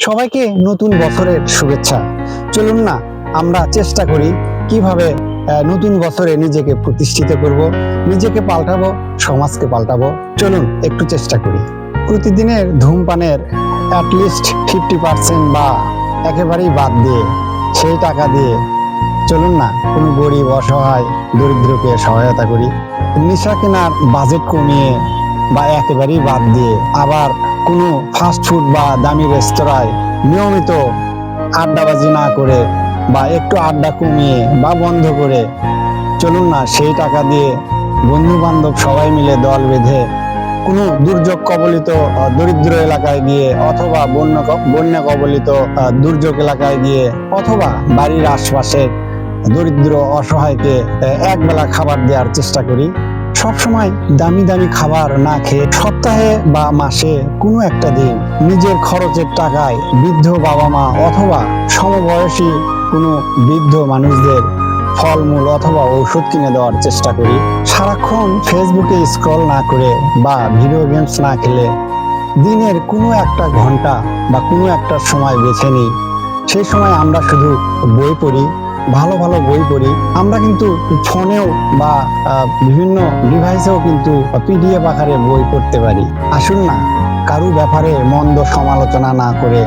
সবাইকে নতুন বছরের শুভেচ্ছা। চলুন না, আমরা চেষ্টা করি কীভাবে নতুন বছরে নিজেকে প্রতিষ্ঠিত করব, নিজেকে পাল্টাবো, সমাজকে পাল্টাবো। চলুন, একটু চেষ্টা করি। প্রতিদিনের ধূমপানের অ্যাটলিস্ট ফিফটি পার্সেন্ট বা একেবারেই বাদ দিয়ে, সেই টাকা দিয়ে চলুন না, কোনো গরিব, অসহায়, দরিদ্রকে সহায়তা করি। নেশা কেনার বাজেট কমিয়ে বা একেবারেই বাদ দিয়ে আবার কোনো ফাস্ট ফুড বা দামি রেস্তোরাঁয় নিয়মিত আড্ডাবাজি না করে বা একটু আড্ডা কমিয়ে বা বন্ধ করে চলুন না, সেই টাকা দিয়ে বন্ধু বান্ধব সবাই মিলে দল বেঁধে কোনো দুর্যোগ কবলিত দরিদ্র এলাকায় গিয়ে অথবা বন্য বন্যা কবলিত দুর্যোগ এলাকায় গিয়ে অথবা বাড়ির আশপাশের দরিদ্র, অসহায়কে একবেলা খাবার দেওয়ার চেষ্টা করি। সবসময় দামি দামি খাবার না খেয়ে সপ্তাহে বা মাসে কোনো একটা দিন নিজের খরচের টাকায় বৃদ্ধ বাবা মা অথবা সমবয়সী কোনো বৃদ্ধ মানুষদের ফলমূল অথবা ঔষধ কিনে দেওয়ার চেষ্টা করি। সারাক্ষণ ফেসবুকে স্ক্রল না করে বা ভিডিও গেমস না খেলে দিনের কোনো একটা ঘণ্টা বা কোনো একটা সময় বেছে নিই। সেই সময় আমরা শুধু বই পড়ি ভালো ভালো বই পড়ি। আমরা কিন্তু ফোনেও বা বিভিন্ন ডিভাইসেও কিন্তু পিডিএফ আকারে বই পড়তে পারি। আসুন না, কারু ব্যাপারে মন্দ সমালোচনা না করে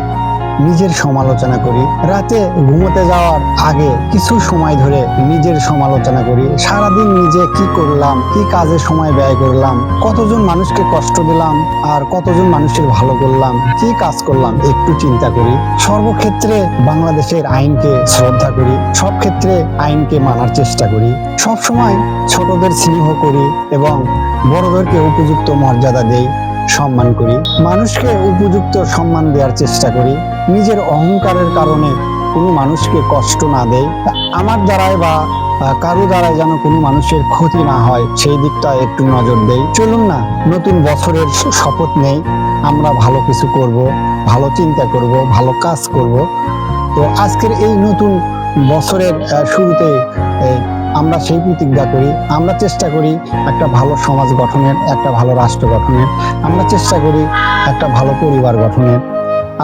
নিজের সমালোচনা করি। রাতে ঘুমোতে যাওয়ার আগে কিছু সময় ধরে নিজের সমালোচনা করি। সারাদিন নিজে কি করলাম, কি কাজে সময় ব্যয় করলাম, কতজন মানুষকে কষ্ট দিলাম আর কতজন মানুষের ভালো করলাম, কি কাজ করলাম একটু চিন্তা করি। সর্বক্ষেত্রে বাংলাদেশের আইনকে শ্রদ্ধা করি, সব ক্ষেত্রে আইনকে মানার চেষ্টা করি। সব সময় ছোটদের স্নেহ করি এবং বড়দেরকে উপযুক্ত মর্যাদা দেই। সম্মান করি। মানুষকে উপযুক্ত সম্মান দেওয়ার চেষ্টা করি। নিজের অহংকারের কারণে কোনো মানুষকে কষ্ট না দেয় আমার দ্বারায় বা কারও দ্বারাই যেন কোনো মানুষের ক্ষতি না হয়, সেই দিকটা একটু নজর দেই। চলুন না, নতুন বছরের শপথ নেই। আমরা ভালো কিছু করব, ভালো চিন্তা করব, ভালো কাজ করব। তো আজকের এই নতুন বছরের শুরুতে আমরা সেই প্রতিজ্ঞা করি, আমরা চেষ্টা করি একটা ভালো সমাজ গঠনের, একটা ভালো রাষ্ট্র গঠনের, আমরা চেষ্টা করি একটা ভালো পরিবার গঠনের।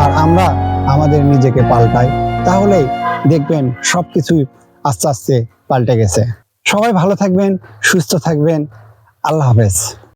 আর আমরা আমাদের নিজেকে পাল্টাই, তাহলেই দেখবেন সব কিছুই আস্তে আস্তে পাল্টে গেছে। সবাই ভালো থাকবেন, সুস্থ থাকবেন, আল্লাহ হাফেজ।